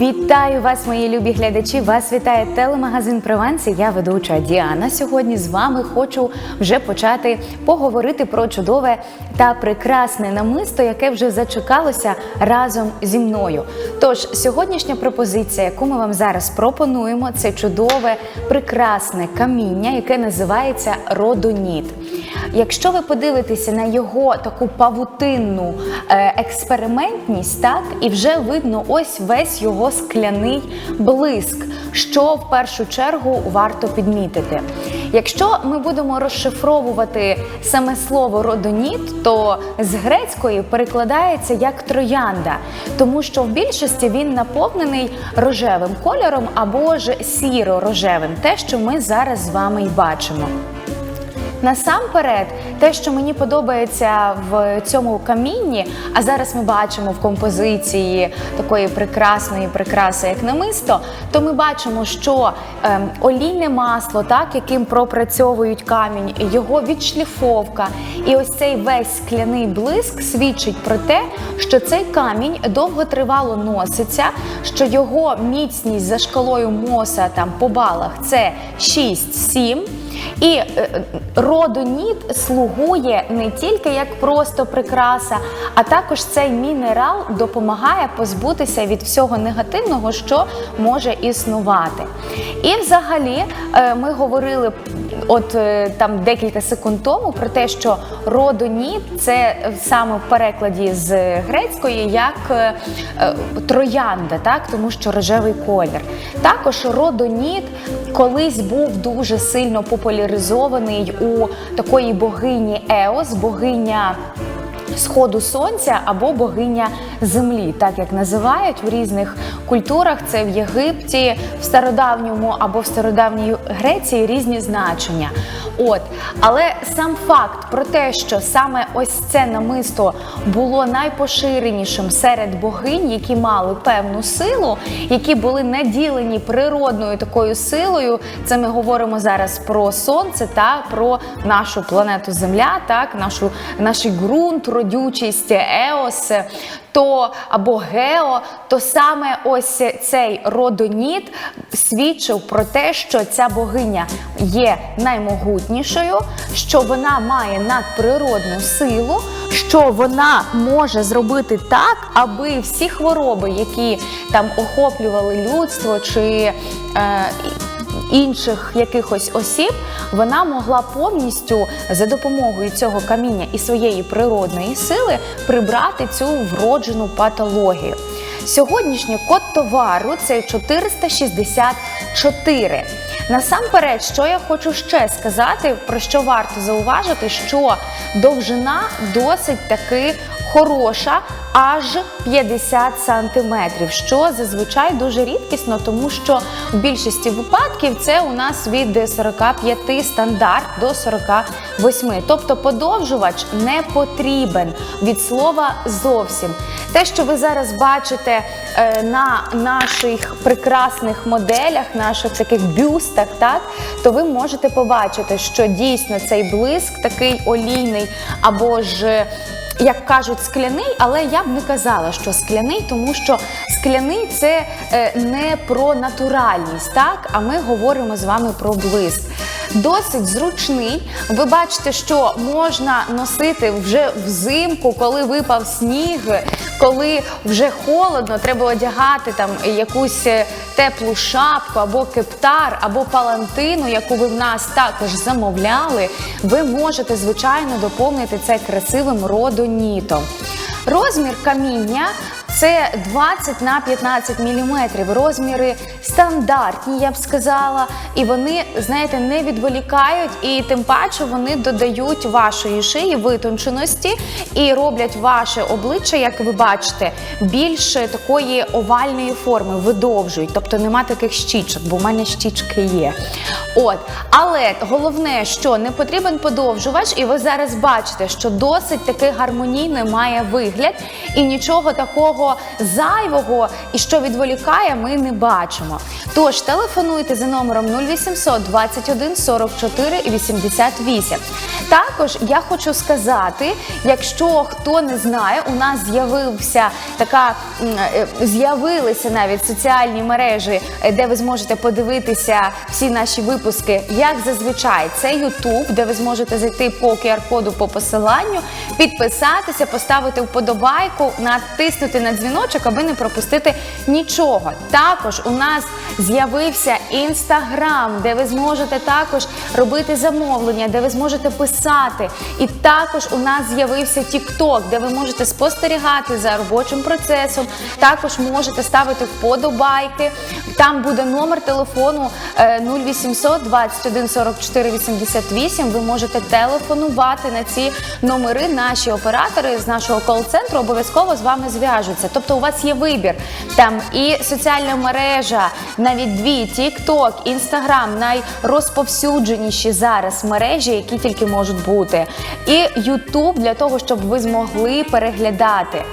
Вітаю вас, мої любі глядачі! Вас вітає телемагазин Прованси. Я ведуча Діана. Сьогодні з вами хочу вже почати поговорити про чудове та прекрасне намисто, яке вже зачекалося разом зі мною. Тож сьогоднішня пропозиція, яку ми вам зараз пропонуємо, це чудове прекрасне каміння, яке називається родоніт. Якщо ви подивитеся на його таку павутинну е, експериментність, так і вже видно ось весь його скляний блиск, що в першу чергу варто підмітити. Якщо ми будемо розшифровувати саме слово родоніт, то з грецької перекладається як троянда, тому що в більшості він наповнений рожевим кольором або ж сіро-рожевим, те, що ми зараз з вами й бачимо. Насамперед, те, що мені подобається в цьому камінні, а зараз ми бачимо в композиції такої прекрасної прикраси, як намисто, то ми бачимо, що ем, олійне масло, так яким пропрацьовують камінь, його відшліфовка, і ось цей весь скляний блиск свідчить про те, що цей камінь довготривало носиться, що його міцність за шкалою моса там по балах це 6-7. І е, родоніт слугує не тільки як просто прикраса, а також цей мінерал допомагає позбутися від всього негативного, що може існувати. І взагалі е, ми говорили от е, там декілька секунд тому про те, що родоніт це саме в перекладі з грецької як е, е, троянда, так тому що рожевий колір. Також родоніт колись був дуже сильно популяризований у такої богині Еос, богиня. Сходу сонця або богиня землі, так як називають в різних культурах. Це в Єгипті, в стародавньому або в стародавній Греції різні значення. От, але сам факт про те, що саме ось це намисто було найпоширенішим серед богинь, які мали певну силу, які були наділені природною такою силою. Це ми говоримо зараз про сонце та про нашу планету Земля, так нашу наш ґрунт родючість, еос, то або гео, то саме ось цей родоніт свідчив про те, що ця богиня є наймогутнішою, що вона має надприродну силу, що вона може зробити так, аби всі хвороби, які там охоплювали людство чи е, інших якихось осіб, вона могла повністю за допомогою цього каміння і своєї природної сили прибрати цю вроджену патологію. Сьогоднішній код товару це 464. Насамперед, що я хочу ще сказати, про що варто зауважити, що довжина досить таки хороша, аж 50 сантиметрів, що зазвичай дуже рідкісно, тому що в більшості випадків це у нас від 45 стандарт до 48. Тобто подовжувач не потрібен від слова зовсім. Те, що ви зараз бачите е, на наших прекрасних моделях, наших таких бюстах, так то ви можете побачити, що дійсно цей блиск такий олійний або ж як кажуть, скляний, але я б не казала, що скляний, тому що скляний це е, не про натуральність, так? А ми говоримо з вами про блиск. Досить зручний. Ви бачите, що можна носити вже взимку, коли випав сніг, коли вже холодно, треба одягати там якусь е, теплу шапку або кептар, або палантину, яку ви в нас також замовляли. Ви можете, звичайно, доповнити це красивим родонітом. Розмір каміння це 20 на 15 міліметрів. Розміри стандартні, я б сказала, і вони, знаєте, не відволікають, і тим паче вони додають вашої шиї витонченості і роблять ваше обличчя, як ви бачите, більш такої овальної форми, видовжують, тобто нема таких щічок, бо в мене щічки є. От, але головне, що не потрібен подовжувач, і ви зараз бачите, що досить таки гармонійний має вигляд, і нічого такого такого зайвого і що відволікає, ми не бачимо. Тож телефонуйте за номером 0800 21 44 88. Також я хочу сказати, якщо хто не знає, у нас з'явився така е, з'явилися навіть соціальні мережі, де ви зможете подивитися всі наші випуски, як зазвичай. Це YouTube, де ви зможете зайти по QR-коду по посиланню, підписатися, поставити вподобайку, натиснути на дзвіночок, аби не пропустити нічого. Також у нас з'явився інстаграм, де ви зможете також робити замовлення, де ви зможете писати. І також у нас з'явився TikTok, де ви можете спостерігати за робочим процесом. Також можете ставити вподобайки. Там буде номер телефону е, 0800 21 44 88. Ви можете телефонувати на ці номери. Наші оператори з нашого кол-центру обов'язково з вами зв'яжуться. Тобто у вас є вибір. Там і соціальна мережа, навіть дві TikTok, Instagram, найрозповсюдженіші зараз мережі, які тільки можуть бути. І YouTube для того, щоб ви змогли переглядати.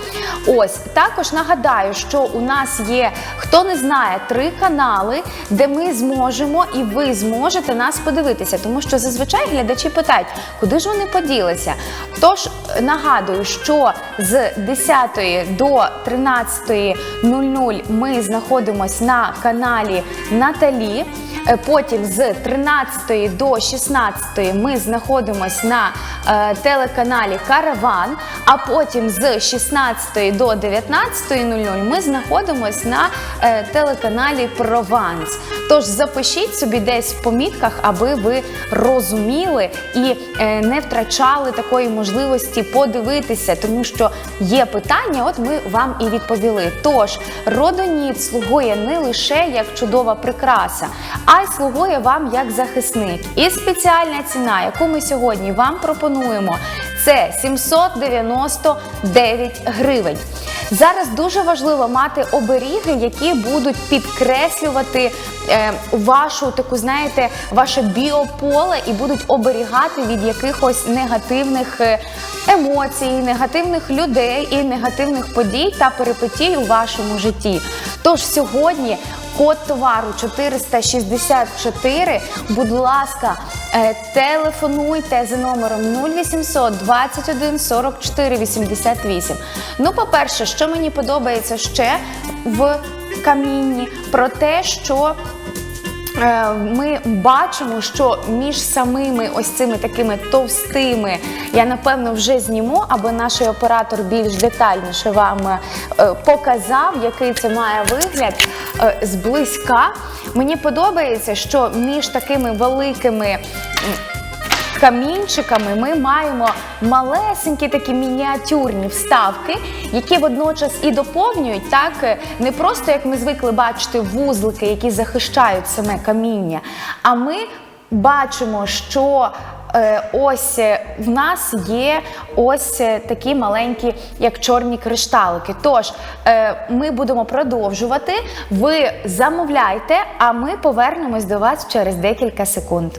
Ось також нагадаю, що у нас є, хто не знає, три канали, де ми зможемо і ви зможете нас подивитися, тому що зазвичай глядачі питають, куди ж вони поділися. Тож нагадую, що з 10 до 13.00 ми знаходимося на каналі Наталі. Е, Потім з 13 до 16 ми знаходимося на е, телеканалі Караван. А потім з 16 до 19.00 ми знаходимося на е, телеканалі Прованс. Тож запишіть собі десь в помітках, аби ви розуміли і не втрачали такої можливості подивитися, тому що є питання, от ми вам і відповіли. Тож родоніт слугує не лише як чудова прикраса, а й слугує вам як захисник. І спеціальна ціна, яку ми сьогодні вам пропонуємо, це 799 гривень. Зараз дуже важливо мати оберіги, які будуть підкреслювати е, вашу таку, знаєте, ваше біополе і будуть оберігати від якихось негативних е, емоцій, негативних людей і негативних подій та перипетій у вашому житті. Тож сьогодні код товару 464. Будь ласка, е, телефонуйте за номером 0800 21 44 88. Ну, по-перше, що мені подобається ще в камінні, про те, що Ми бачимо, що між самими ось цими такими товстими я напевно вже зніму, аби наш оператор більш детальніше вам е, показав, який це має вигляд е, зблизька. Мені подобається, що між такими великими. Камінчиками ми маємо малесенькі такі мініатюрні вставки, які водночас і доповнюють так е, не просто як ми звикли бачити вузлики, які захищають саме каміння. А ми бачимо, що е, ось е, в нас є ось такі маленькі, як чорні кришталики. Тож ми будемо продовжувати. Ви замовляйте, а ми повернемось до вас через декілька секунд.